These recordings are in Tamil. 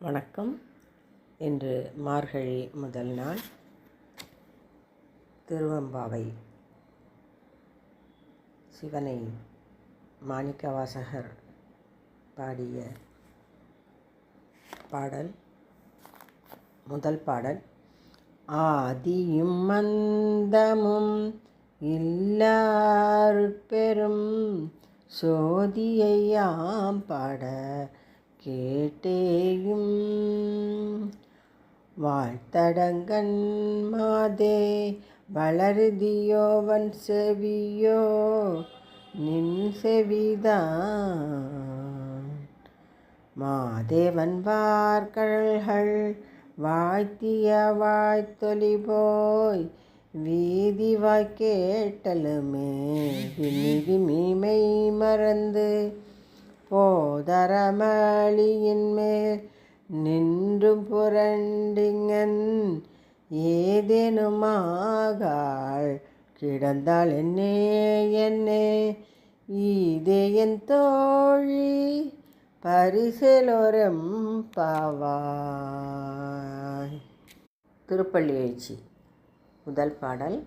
வணக்கம். இன்று மார்கழி முதல் நாள். திருவம்பாவை சிவனை மாணிக்கவாசகர் பாடிய பாடல் முதல் பாடல் ஆதியும் மந்தமும் இல்லாருட்பெரும் சோதியையாம் பாட கேட்டேயும். வாழ்த்தடங்கன் மாதே வளருதியோவன் செவியோ நின் செவிதான் மாதேவன் வார்கழல்கள் வாய்த்திய வாய்த்தொலி போய் வீதி வாய் கேட்டலுமே வினிதி மீமை மறந்து போ போதரமளியின் மேல் நின்றும் புரண்டிங்கன். ஏதேனுமாகாள் கிடந்தாள் என்னே என்னே. இதே என் தோழி பரிசலோரம் பாவாய். திருப்பள்ளி எழுச்சி. முதல் பாடல்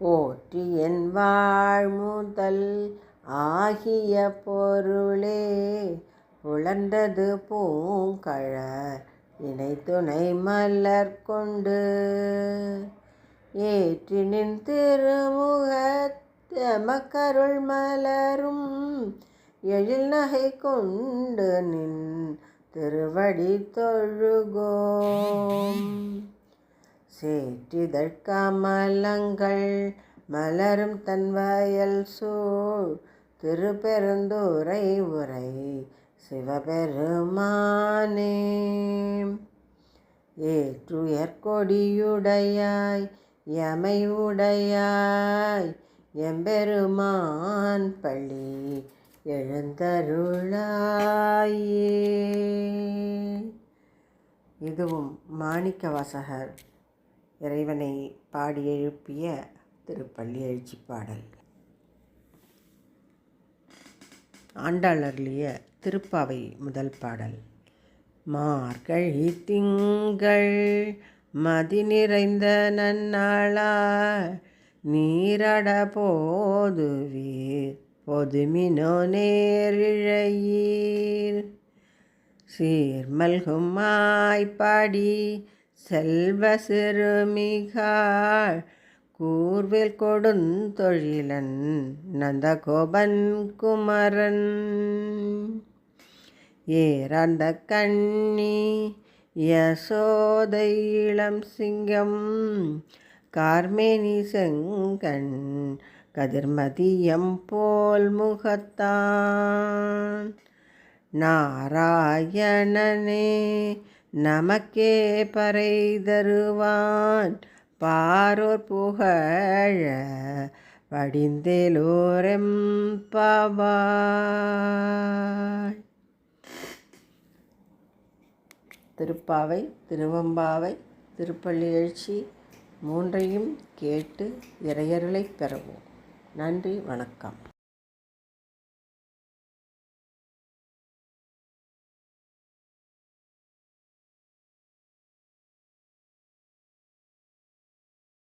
ஓற்றி என் வாழ் முதல் ஆகிய பொருளே உழந்தது பூங்கழ இணை துணை மலர் கொண்டு. ஏற்றினின் திருமுகத்தமக்கருள் மலரும் எழில் நகை கொண்டு நின் திருவடி தொழுகோம். சேற்றிதழ்கமலங்கள் மலரும் தன் வயல் சூழ் திருப்பெருந்தூரை உரை சிவபெருமானே. ஏற்றுயர்கொடியுடையாய் எமை உடையாய் எம்பெருமான் பள்ளி எழுந்தருளாயே. இதுவும் மாணிக்கவாசகர் இறைவனை பாடி எழுப்பிய திருப்பள்ளி எழுச்சி பாடல் ஆண்டாளர்லிய திருப்பாவை முதல் பாடல். மார்கழி திங்கள் மதி நிறைந்த நன்னாளா நீரட போதுவீர் பொதுமினோ நேரிழையீர். சீர்மல்கும் மாய்ப்பாடி செல்வ சிறுமிகாள் கூர்வேல் கொடுந்தொழிலன் நந்தகோபன் குமரன். ஏறார்ந்த கண்ணி யசோதை இளம் சிங்கம் கார்மேனி செங்கண் கதிர்மதியம் போல் முகத்தான். நாராயணனே நமக்கே பறை தருவான். பாரோர் புகழ படிந்தேலோரெம் பாவாய். திருப்பாவை திருவம்பாவை திருப்பள்ளி எழுச்சி மூன்றையும் கேட்டு இறையருளை பெறவும். நன்றி வணக்கம்.